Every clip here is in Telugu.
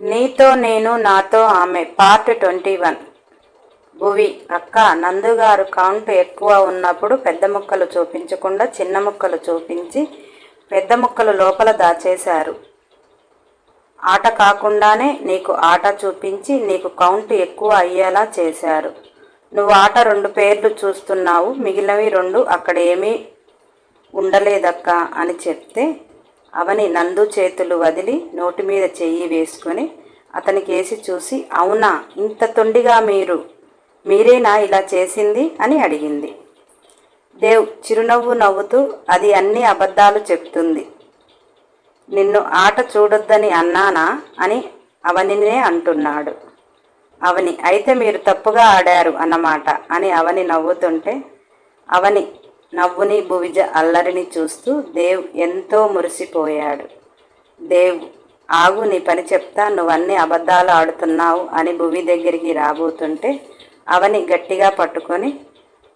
నీతో నేను నాతో ఆమె. Part twenty one. భువి అక్క నందుగారు కౌంట్ ఎక్కువ ఉన్నప్పుడు పెద్ద ముక్కలు చూపించకుండా చిన్న ముక్కలు చూపించి పెద్ద ముక్కలు లోపల దాచేశారు. ఆట కాకుండానే నీకు ఆట చూపించి నీకు కౌంట్ ఎక్కువ అయ్యేలా చేశారు. నువ్వు ఆట రెండు పేర్లు చూస్తున్నావు మిగిలినవి రెండు అక్కడ ఏమీ ఉండలేదక్క అని చెప్తే అవని నందు చేతులు వదిలి నోటి మీద చెయ్యి వేసుకొని అతనికి వేసి చూసి అవునా ఇంత తొండిగా మీరు మీరేనా ఇలా చేసింది? అని అడిగింది. దేవ్ చిరునవ్వు నవ్వుతూ అది అన్ని అబద్ధాలు చెప్తుంది. నిన్ను ఆట చూడొద్దని అన్నానా? అని అవనినే అంటున్నాడు. అవని అయితే మీరు తప్పుగా ఆడారు అన్నమాట అని అవని నవ్వుతుంటే అవని నవ్వుని భువిజ అల్లరిని చూస్తూ దేవ్ ఎంతో మురిసిపోయాడు. దేవ్ ఆగు నీ పని చెప్తా నువ్వన్నీ అబద్ధాలు ఆడుతున్నావు అని భువి దగ్గరికి రాబోతుంటే అవని గట్టిగా పట్టుకొని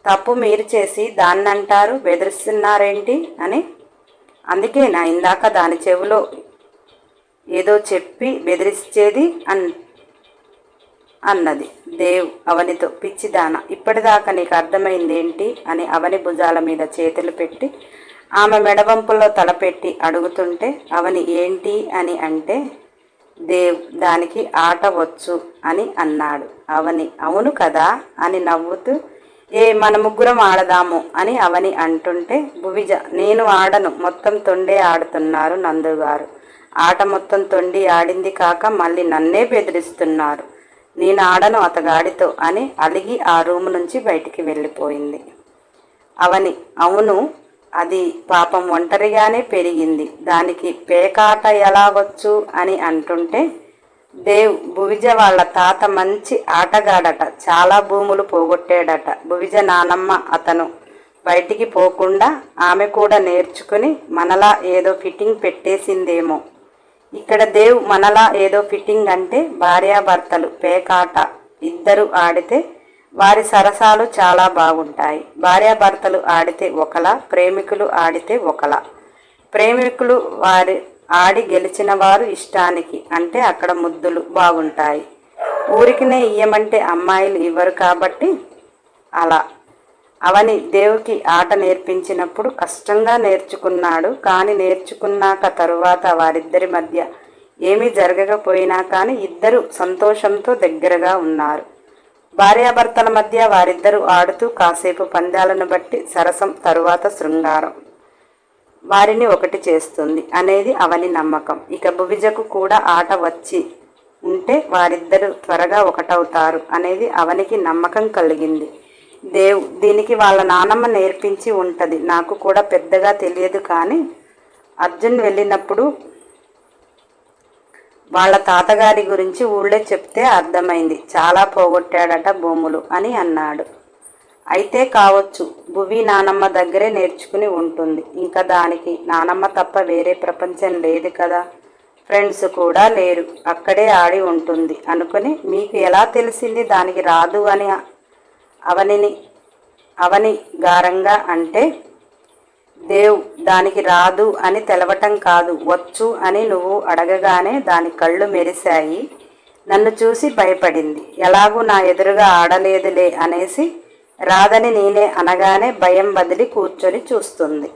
తప్పు మీరు చేసి దాన్నంటారు బెదిరిస్తున్నారేంటి అని. అందుకే నా ఇందాక దాని చెవిలో ఏదో చెప్పి బెదిరించేది అన్ అన్నది. దేవ్ అవనితో పిచ్చిదాన ఇప్పటిదాకా నీకు అర్థమైందేంటి? అని అవని భుజాల మీద చేతులు పెట్టి ఆమె మెడవంపుల్లో తలపెట్టి అడుగుతుంటే అవని ఏంటి? అని అంటే దేవ్ దానికి ఆట వచ్చు అని అన్నాడు. అవని అవును కదా? అని నవ్వుతూ ఏ మన ముగ్గురం ఆడదాము అని అవని అంటుంటే భువిజ నేను ఆడను. మొత్తం తొండే ఆడుతున్నారు నందుగారు. ఆట మొత్తం తొండి ఆడింది కాక మళ్ళీ నన్నే బెదిరిస్తున్నారు. నేను ఆడను అతగాడితో అని అలిగి ఆ రూమ్ నుంచి బయటికి వెళ్ళిపోయింది. అవని అవును అది పాపం ఒంటరిగానే పెరిగింది. దానికి పేకాట ఎలా వచ్చు అని అంటుంటే దేవ్ భువిజ వాళ్ళ తాత మంచి ఆటగాడట చాలా భూములు పోగొట్టాడట. భువిజ నానమ్మ అతను బయటికి పోకుండా ఆమె కూడా నేర్చుకుని మనలా ఏదో ఫిట్టింగ్ పెట్టేసిందేమో. ఇక్కడ దేవ్ మనలా ఏదో ఫిట్టింగ్ అంటే భార్యాభర్తలు పేకాట ఇద్దరు ఆడితే వారి సరసాలు చాలా బాగుంటాయి. భార్యాభర్తలు ఆడితే ఒకలా ప్రేమికులు ఆడితే ఒకలా. ప్రేమికులు వారి ఆడి గెలిచిన వారు ఇష్టానికి అంటే అక్కడ ముద్దులు బాగుంటాయి. ఊరికినే ఇయ్యమంటే అమ్మాయిలు ఇవ్వరు కాబట్టి అలా. అవని దేవుకి ఆట నేర్పించినప్పుడు కష్టంగా నేర్చుకున్నాడు. కానీ నేర్చుకున్నాక తరువాత వారిద్దరి మధ్య ఏమీ జరగకపోయినా కానీ ఇద్దరు సంతోషంతో దగ్గరగా ఉన్నారు. భార్యాభర్తల మధ్య వారిద్దరూ ఆడుతూ కాసేపు పందాలను బట్టి సరసం తరువాత శృంగారం. వారిని ఒకటి చేస్తుంది అనేది అవని నమ్మకం. ఇక భువిజకు కూడా ఆట వచ్చి ఉంటే వారిద్దరూ త్వరగా ఒకటవుతారు అనేది అవనికి నమ్మకం కలిగింది. దేవ్ దీనికి వాళ్ళ నానమ్మ నేర్పించి ఉంటుంది. నాకు కూడా పెద్దగా తెలియదు కానీ అర్జున్ వెళ్ళినప్పుడు వాళ్ళ తాతగారి గురించి ఊళ్ళో చెప్తే అర్థమైంది. చాలా పోగొట్టాడట భూములు అని అన్నాడు. అయితే కావచ్చు భువి నానమ్మ దగ్గరే నేర్చుకుని ఉంటుంది. ఇంకా దానికి నానమ్మ తప్ప వేరే ప్రపంచం లేదు కదా. ఫ్రెండ్స్ కూడా లేరు. అక్కడే ఆడి ఉంటుంది. అనుకుని మీకు ఎలా తెలిసింది దానికి రాదు అని అవనిని అవని గారంగా అంటే దేవ్ దానికి రాదు అని తెలవటం కాదు వచ్చు అని నువ్వు అడగగానే దాని కళ్ళు మెరిశాయి. నన్ను చూసి భయపడింది. ఎలాగూ నా ఎదురుగా ఆడలేదులే అనేసి రాదని నేనే అనగానే భయం బదిలి కూర్చొని చూస్తుంది.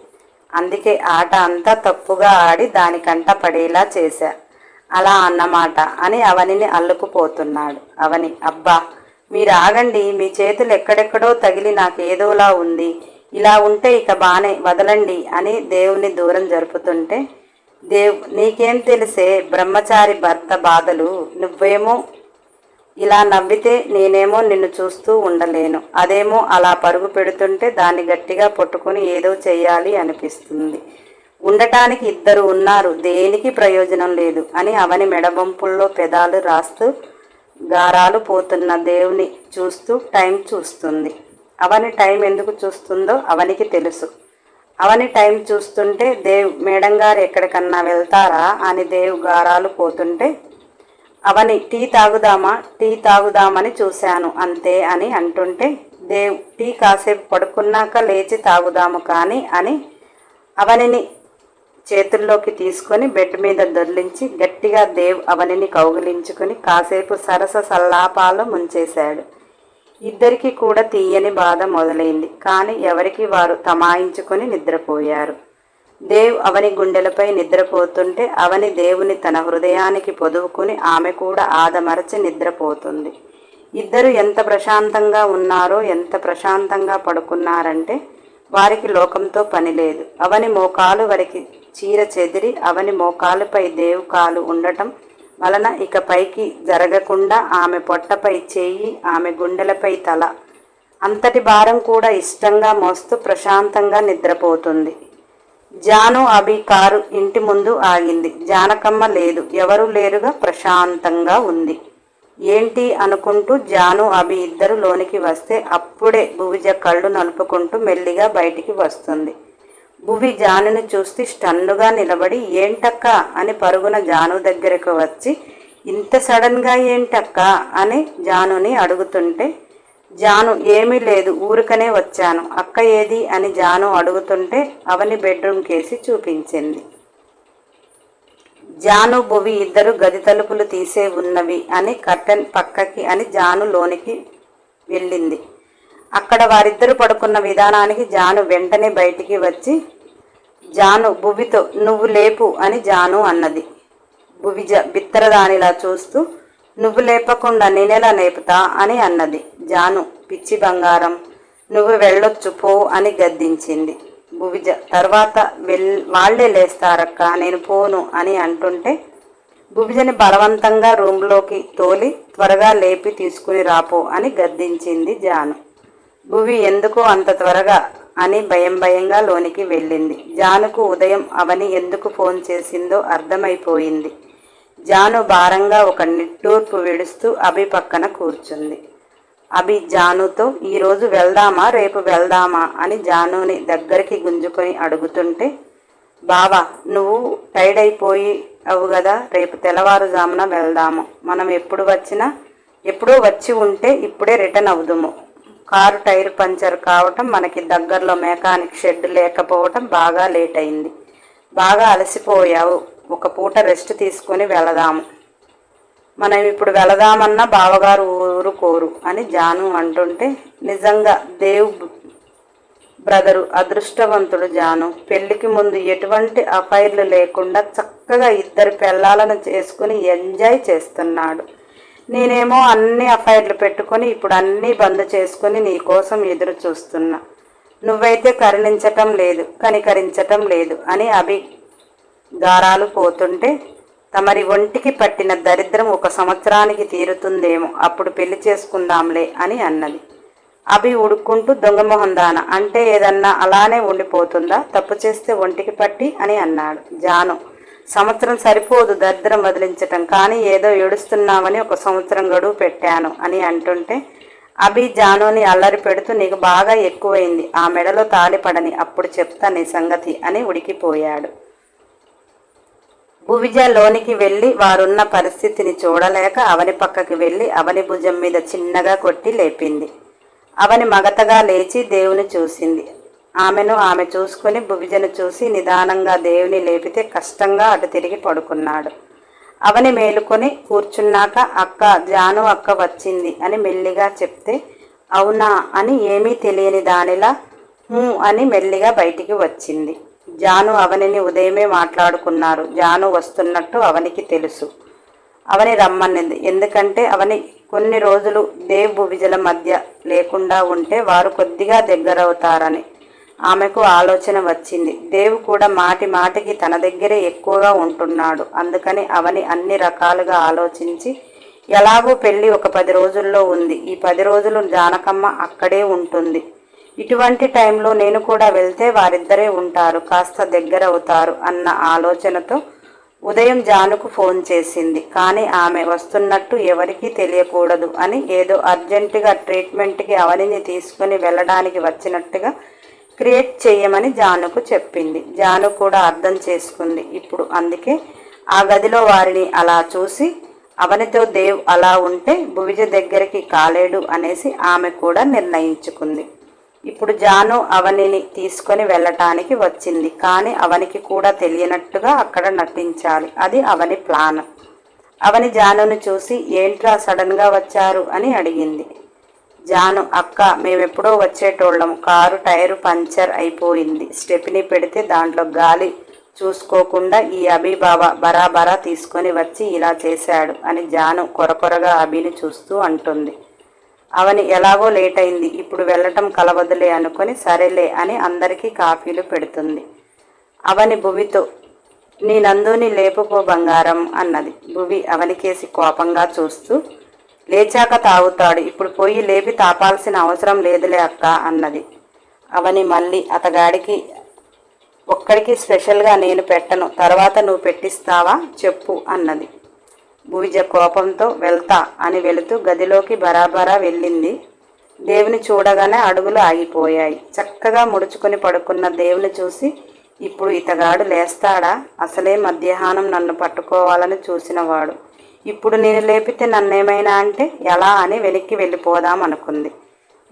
అందుకే ఆట అంతా తప్పుగా ఆడి దానికంట పడేలా చేశా. అలా అన్నమాట అని అవనిని అల్లుకుపోతున్నాడు. అవని అబ్బా! మీరు ఆగండి మీ చేతులు ఎక్కడెక్కడో తగిలి నాకు ఏదోలా ఉంది. ఇలా ఉంటే ఇక బానే వదలండి అని దేవుని దూరం జరుపుతుంటే దేవ్ నీకేం తెలిసే బ్రహ్మచారి భర్త బాధలు నువ్వేమో ఇలా నవ్వితే నేనేమో నిన్ను చూస్తూ ఉండలేను. అదేమో అలా పరుగు పెడుతుంటే దాన్ని గట్టిగా పట్టుకొని ఏదో చేయాలి అనిపిస్తుంది. ఉండటానికి ఇద్దరు ఉన్నారు దేనికి ప్రయోజనం లేదు అని అవని మెడబొంపుల్లో పెదాలు రాస్తూ గారాలు పోతున్న దేవుని చూస్తూ టైం చూస్తుంది. అవని టైం ఎందుకు చూస్తుందో అవనికి తెలుసు. అవని టైం చూస్తుంటే దేవ్ మేడం గారు ఎక్కడికన్నా వెళ్తారా అని దేవ్ గారాలు పోతుంటే అవని టీ తాగుదామా టీ తాగుదామని చూశాను అంతే అని అంటుంటే దేవ్ టీ కాసేపు పడుకున్నాక లేచి తాగుదాము కానీ అని అవనిని చేతుల్లోకి తీసుకొని బెడ్ మీద దొర్లించి గట్టిగా దేవ్ అవనిని కౌగిలించుకుని కాసేపు సరస సల్లాపాలు ముంచేశాడు. ఇద్దరికీ కూడా తీయని బాధ మొదలైంది కానీ ఎవరికి వారు తమాయించుకొని నిద్రపోయారు. దేవ్ అవని గుండెలపై నిద్రపోతుంటే అవని దేవుని తన హృదయానికి పొదువుకుని ఆమె కూడా ఆదమరచి నిద్రపోతుంది. ఇద్దరు ఎంత ప్రశాంతంగా ఉన్నారో ఎంత ప్రశాంతంగా పడుకున్నారంటే వారికి లోకంతో పని లేదు. అవని మోకాలు వారికి చీర చెదిరి అవని మోకాలుపై దేవుకాలు ఉండటం వలన ఇక పైకి జరగకుండా ఆమె పొట్టపై చేయి ఆమె గుండెలపై తల. అంతటి భారం కూడా ఇష్టంగా మోస్తూ ప్రశాంతంగా నిద్రపోతుంది. జాను అభి కారు ఇంటి ముందు ఆగింది. జానకమ్మ లేదు. ఎవరు లేరుగా ప్రశాంతంగా ఉంది. ఏంటి అనుకుంటూ జాను అభి ఇద్దరు లోనికి వస్తే అప్పుడే భువిజ కళ్ళు నలుపుకుంటూ మెల్లిగా బయటికి వస్తుంది. భువి జానుని చూస్తే స్టన్నుగా నిలబడి ఏంటక్క? అని పరుగున జాను దగ్గరకు వచ్చి ఇంత సడన్గా ఏంటక్క? అని జానుని అడుగుతుంటే జాను ఏమీ లేదు ఊరికనే వచ్చాను. అక్క ఏది? అని జాను అడుగుతుంటే అవని బెడ్రూమ్ కేసి చూపించింది. జాను భువి ఇద్దరు గది తలుపులు తీసే ఉన్నవి అని కర్టెన్ పక్కకి అని జాను లోనికి వెళ్ళింది. అక్కడ వారిద్దరు పడుకున్న విధానానికి జాను వెంటనే బయటికి వచ్చి జాను భువితో నువ్వు లేపు అని జాను అన్నది. భువిజ బిత్తరదానిలా చూస్తూ నువ్వు లేపకుండా నేనెలా లేపుతా అని అన్నది. జాను పిచ్చి బంగారం నువ్వు వెళ్ళొచ్చు పో అని గద్దించింది. భువిజ తర్వాత వెల్ వాళ్ళే లేస్తారక్క నేను పోను అని అంటుంటే భువిజని బలవంతంగా రూమ్లోకి తోలి త్వరగా లేపి తీసుకుని రాపో అని గద్దించింది జాను. భువి ఎందుకు అంత త్వరగా అని భయం భయంగా లోనికి వెళ్ళింది. జానుకు ఉదయం అవని ఎందుకు ఫోన్ చేసిందో అర్థమైపోయింది. జాను భారంగా ఒక నిట్టూర్పు విడుస్తూ అభి పక్కన కూర్చుంది. అభి జానుతో ఈరోజు వెళ్దామా? రేపు వెళ్దామా? అని జానుని దగ్గరికి గుంజుకొని అడుగుతుంటే బావా నువ్వు టైర్డ్ అయిపోయి అవు కదా రేపు తెల్లవారుజామున వెళ్దాము. మనం ఎప్పుడు వచ్చినా ఎప్పుడో వచ్చి ఉంటే ఇప్పుడే రిటర్న్ అవుదుము. కారు టైర్ పంచర్ కావటం మనకి దగ్గరలో మెకానిక్ షెడ్ లేకపోవటం బాగా లేట్ అయింది. బాగా అలసిపోయావు. ఒక పూట రెస్ట్ తీసుకొని వెళదాము. మనం ఇప్పుడు వెళదామన్నా బావగారు ఊరు కోరు అని జాను అంటుంటే నిజంగా దేవ్ బ్రదరు అదృష్టవంతుడు జాను. పెళ్ళికి ముందు ఎటువంటి అఫైర్లు లేకుండా చక్కగా ఇద్దరు పెళ్ళాలను చేసుకుని ఎంజాయ్ చేస్తున్నాడు. నేనేమో అన్ని అఫైర్లు పెట్టుకొని ఇప్పుడు అన్నీ బంద్ చేసుకొని నీ కోసం ఎదురు చూస్తున్నా. నువ్వైతే కరుణించటం లేదు కనికరించటం లేదు అని అభి గారాలు పోతుంటే తమరి ఒంటికి పట్టిన దరిద్రం ఒక సంవత్సరానికి తీరుతుందేమో అప్పుడు పెళ్ళి చేసుకుందాంలే అని అన్నది. అభి ఉడుక్కుంటూ దొంగమొహం దాన అంటే ఏదన్నా అలానే ఉండిపోతుందా? తప్పు చేస్తే ఒంటికి పట్టి అని అన్నాడు జాను. సంవత్సరం సరిపోదు దరిద్రం వదిలించటం. కానీ ఏదో ఏడుస్తున్నామని ఒక సంవత్సరం గడువు పెట్టాను అని అంటుంటే అభి జానుని అల్లరి పెడుతూ నీకు బాగా ఎక్కువైంది ఆ మెడలో తాళిపడని అప్పుడు చెప్తా నీ సంగతి అని ఉడికిపోయాడు. భువిజ లోనికి వెళ్ళి వారున్న పరిస్థితిని చూడలేక అవని పక్కకి వెళ్ళి అవని భుజం మీద చిన్నగా కొట్టి లేపింది. అవని మగతగా లేచి దేవుని చూసింది. ఆమెను ఆమె చూసుకుని భువిజను చూసి నిదానంగా దేవుని లేపితే కష్టంగా అటు తిరిగి పడుకున్నాడు. అవని మేలుకొని కూర్చున్నాక అక్క జాను అక్క వచ్చింది అని మెల్లిగా చెప్తే అవునా? అని ఏమీ తెలియని దానిలా అని మెల్లిగా బయటికి వచ్చింది. జాను అవనిని ఉదయమే మాట్లాడుకున్నారు జాను వస్తున్నట్టు అవనికి తెలుసు. అవని రమ్మన్నది. ఎందుకంటే అవని కొన్ని రోజులు దేవ్ భువిజల మధ్య లేకుండా ఉంటే వారు కొద్దిగా దగ్గరవుతారని. ఆమెకు ఆలోచన వచ్చింది. దేవు కూడా మాటి మాటికి తన దగ్గరే ఎక్కువగా ఉంటున్నాడు. అందుకని అవని అన్ని రకాలుగా ఆలోచించి ఎలాగో పెళ్ళి ఒక పది రోజుల్లో ఉంది. ఈ పది రోజులు జానకమ్మ అక్కడే ఉంటుంది. ఇటువంటి టైంలో నేను కూడా వెళ్తే వారిద్దరే ఉంటారు. కాస్త దగ్గర అవుతారు అన్న ఆలోచనతో ఉదయం జానుకు ఫోన్ చేసింది. కానీ ఆమె వస్తున్నట్టు ఎవరికీ తెలియకూడదు అని ఏదో అర్జెంటుగా ట్రీట్మెంట్కి అవనిని తీసుకుని వెళ్ళడానికి వచ్చినట్టుగా క్రియేట్ చేయమని జానుకు చెప్పింది. జాను కూడా అర్థం చేసుకుంది. ఇప్పుడు అందుకే ఆ గదిలో వారిని అలా చూసి అవనితో దేవ్ అలా ఉంటే భువిజ దగ్గరికి కాలేడు అనేసి ఆమె కూడా నిర్ణయించుకుంది. ఇప్పుడు జాను అవనిని తీసుకొని వెళ్ళటానికి వచ్చింది. కానీ అవనికి కూడా తెలియనట్టుగా అక్కడ నటించాలి. అది అవని ప్లాన్. అవని జానును చూసి ఏంట్రా సడన్గా వచ్చారు? అని అడిగింది. జాను అక్క మేమెప్పుడో వచ్చేటోళ్ళం. కారు టైరు పంచర్ అయిపోయింది. స్టెప్ని పెడితే దాంట్లో గాలి చూసుకోకుండా ఈ అభి బాబా బరాబరా తీసుకొని వచ్చి ఇలా చేశాడు అని జాను కొరకొరగా అభిని చూస్తూ అంటుంది. అవని ఎలాగో లేట్ అయింది ఇప్పుడు వెళ్ళటం కలవదులే అనుకొని సరేలే అని అందరికీ కాఫీలు పెడుతుంది. అవని భువితో నీ నందుని లేపుకో బంగారం అన్నది. భువి అవనికేసి కోపంగా చూస్తూ లేచాక తాగుతాడు. ఇప్పుడు పోయి లేపి తాపాల్సిన అవసరం లేదులే అక్క అన్నది. అవని మళ్ళీ అతగాడికి ఒక్కడికి స్పెషల్గా నేను పెట్టను. తర్వాత నువ్వు పెట్టిస్తావా? చెప్పు అన్నది. భువిజ కోపంతో వెళ్తా అని వెళుతూ గదిలోకి బరాబరా వెళ్ళింది. దేవుని చూడగానే అడుగులు ఆగిపోయాయి. చక్కగా ముడుచుకొని పడుకున్న దేవుని చూసి ఇప్పుడు ఇతగాడు లేస్తాడా? అసలే మధ్యాహ్నం నన్ను పట్టుకోవాలని చూసినవాడు. ఇప్పుడు నేను లేపితే నన్నేమైనా అంటే ఎలా అని వెనక్కి వెళ్ళిపోదాం అనుకుంది.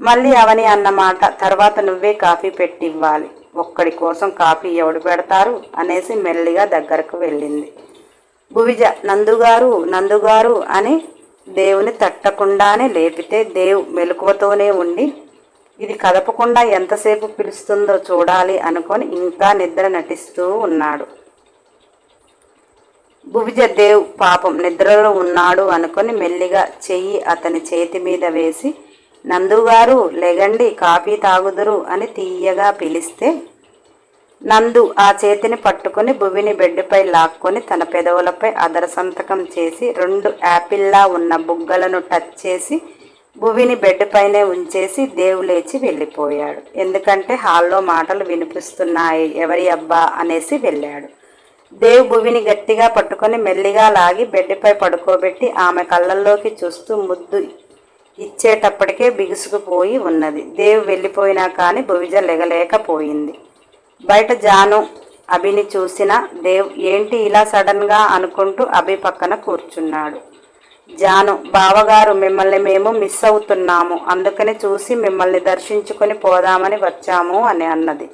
మళ్ళీ అవని అన్నమాట తర్వాత నువ్వే కాఫీ పెట్టి ఇవ్వాలి. ఒక్కడి కోసం కాఫీ ఎవడు పెడతారు? అనేసి మెల్లిగా దగ్గరకు వెళ్ళింది. భువిజ నందుగారు నందుగారు అని దేవుని తట్టకుండానే లేపితే దేవు మెలకువతోనే ఉండి ఇది కదపకుండా ఎంతసేపు పిలుస్తుందో చూడాలి అనుకొని ఇంకా నిద్ర నటిస్తూ ఉన్నాడు. భువిజదేవ్ పాపం నిద్రలో ఉన్నాడు అనుకొని మెల్లిగా చెయ్యి అతని చేతి మీద వేసి నందుగారు లెగండి కాఫీ తాగుదురు అని తీయగా పిలిస్తే నందు ఆ చేతిని పట్టుకుని భువిని బెడ్డుపై లాక్కొని తన పెదవులపై అదర సంతకం చేసి రెండు యాపిల్లా ఉన్న బుగ్గలను టచ్ చేసి భువిని బెడ్పైనే ఉంచేసి దేవు లేచి వెళ్ళిపోయాడు. ఎందుకంటే హాల్లో మాటలు వినిపిస్తున్నాయి. ఎవరి అబ్బా అనేసి వెళ్ళాడు. దేవ్ భువిని గట్టిగా పట్టుకొని మెల్లిగా లాగి బెడ్పై పడుకోబెట్టి ఆమె కళ్ళల్లోకి చూస్తూ ముద్దు ఇచ్చేటప్పటికే బిగుసుకుపోయి ఉన్నది. దేవ్ వెళ్ళిపోయినా కానీ భువిజ లెగలేకపోయింది. బయట జాను అభిని చూసిన దేవ్ ఏంటి ఇలా సడన్గా అనుకుంటూ అభి పక్కన కూర్చున్నాడు. జాను బావగారు మిమ్మల్ని మేము మిస్ అవుతున్నాము. అందుకని చూసి మిమ్మల్ని దర్శించుకొని పోదామని వచ్చాము అని అన్నది.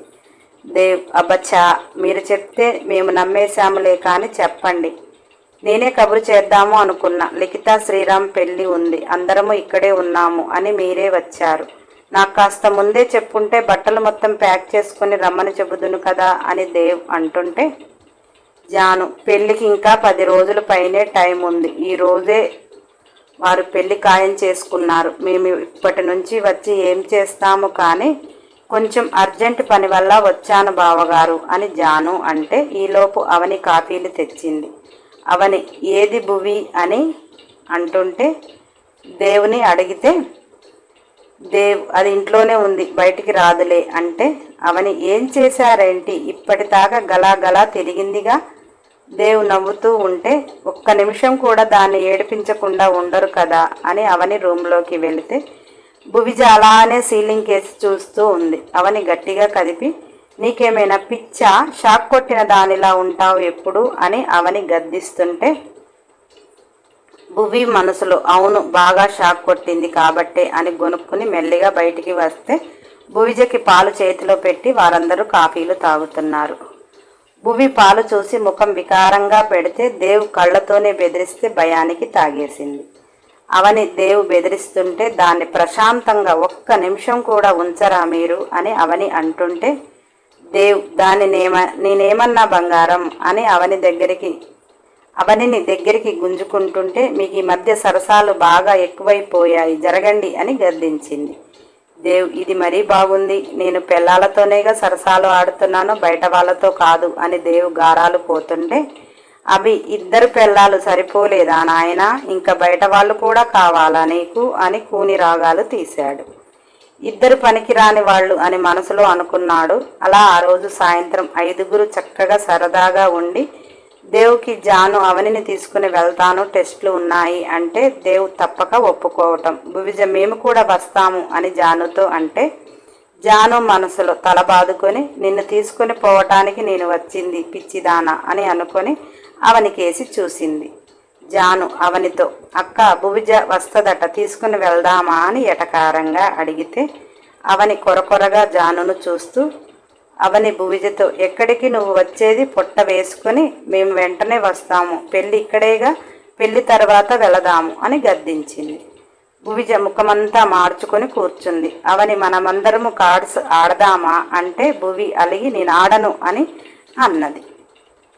దేవ్ అబ్బచ్చా మీరు చెప్తే మేము నమ్మేశాములే కానీ చెప్పండి. నేనే కబురు చేద్దాము అనుకున్నా. లిఖిత శ్రీరామ్ పెళ్ళి ఉంది. అందరము ఇక్కడే ఉన్నాము అని మీరే వచ్చారు. నాకు కాస్త ముందే చెప్పుంటే బట్టలు మొత్తం ప్యాక్ చేసుకుని రమ్మని చెబుదును కదా అని దేవ్ అంటుంటే జాను పెళ్ళికి ఇంకా పది రోజుల పైనే టైం ఉంది. ఈ రోజే వారు పెళ్ళి ఖాయం చేసుకున్నారు. మేము ఇప్పటి నుంచి వచ్చి ఏం చేస్తాము కానీ కొంచెం అర్జెంట్ పని వల్ల వచ్చాను బావగారు అని జాను అంటే ఈలోపు అవని కాఫీలు తెచ్చింది. అవని ఏది భువి అని అంటుంటే దేవుని అడిగితే దేవ్ అది ఇంట్లోనే ఉంది బయటికి రాదులే అంటే అవని ఏం చేశారేంటి? ఇప్పటిదాకా గలా గలా తిరిగిందిగా? దేవ్ నవ్వుతూ ఉంటే ఒక్క నిమిషం కూడా దాన్ని ఏడిపించకుండా ఉండరు కదా అని అవని రూమ్లోకి వెళితే భువిజ అలానే సీలింగ్ కేసి చూస్తూ ఉంది. అవని గట్టిగా కదిపి నీకేమైనా పిచ్చా? షాక్ కొట్టిన దానిలా ఉంటావు ఎప్పుడు? అని అవని గద్దిస్తుంటే భువి మనసులో అవును బాగా షాక్ కొట్టింది కాబట్టే అని గొనుక్కుని మెల్లిగా బయటికి వస్తే భువిజకి పాలు చేతిలో పెట్టి వారందరూ కాఫీలు తాగుతున్నారు. భువి పాలు చూసి ముఖం వికారంగా పెడితే దేవు కళ్ళతోనే బెదిరిస్తే భయానికి తాగేసింది. అవని దేవు బెదిరిస్తుంటే దాన్ని ప్రశాంతంగా ఒక్క నిమిషం కూడా ఉంచరా మీరు అని అవని అంటుంటే దేవ్ దాన్ని నేమ నేనేమన్నా బంగారం? అని అవని దగ్గరికి అవనిని దగ్గరికి గుంజుకుంటుంటే మీకు ఈ మధ్య సరసాలు బాగా ఎక్కువైపోయాయి జరగండి అని గర్దించింది దేవ్ ఇది మరీ బాగుంది. నేను పిల్లలతోనేగా సరసాలు ఆడుతున్నాను బయట వాళ్ళతో కాదు అని దేవ్ గారాలు పోతుంటే అవి ఇద్దరు పిల్లలు సరిపోలేదా నాయన? ఇంకా బయట వాళ్ళు కూడా కావాలా నీకు? అని కూని రాగాలు తీశాడు. ఇద్దరు పనికిరాని వాళ్ళు అని మనసులో అనుకున్నాడు. అలా ఆ రోజు సాయంత్రం ఐదుగురు చక్కగా సరదాగా ఉండి దేవుకి జాను అవనిని తీసుకుని వెళ్తాను టెస్ట్లు ఉన్నాయి అంటే దేవు తప్పక ఒప్పుకోవటం. భువిజ మేము కూడా వస్తాము అని జానుతో అంటే జాను మనసులో తల బాదుకొని నిన్ను తీసుకుని పోవటానికి నేను వచ్చింది పిచ్చిదానా అని అనుకొని అవనికేసి చూసింది. జాను అవనితో అక్క భువిజ వస్తదట తీసుకుని వెళ్దామా అని ఎటకారంగా అడిగితే అవని కొరకొరగా జానును చూస్తూ అవని భువిజతో ఎక్కడికి నువ్వు వచ్చేది పొట్ట వేసుకుని మేము వెంటనే వస్తాము పెళ్ళి ఇక్కడేగా పెళ్ళి తర్వాత వెళదాము అని గద్దించింది. భువిజ ముఖమంతా మార్చుకొని కూర్చుంది. అవని మనమందరము కార్డ్స్ ఆడదామా అంటే భువి అలిగి నేను ఆడను అని అన్నది.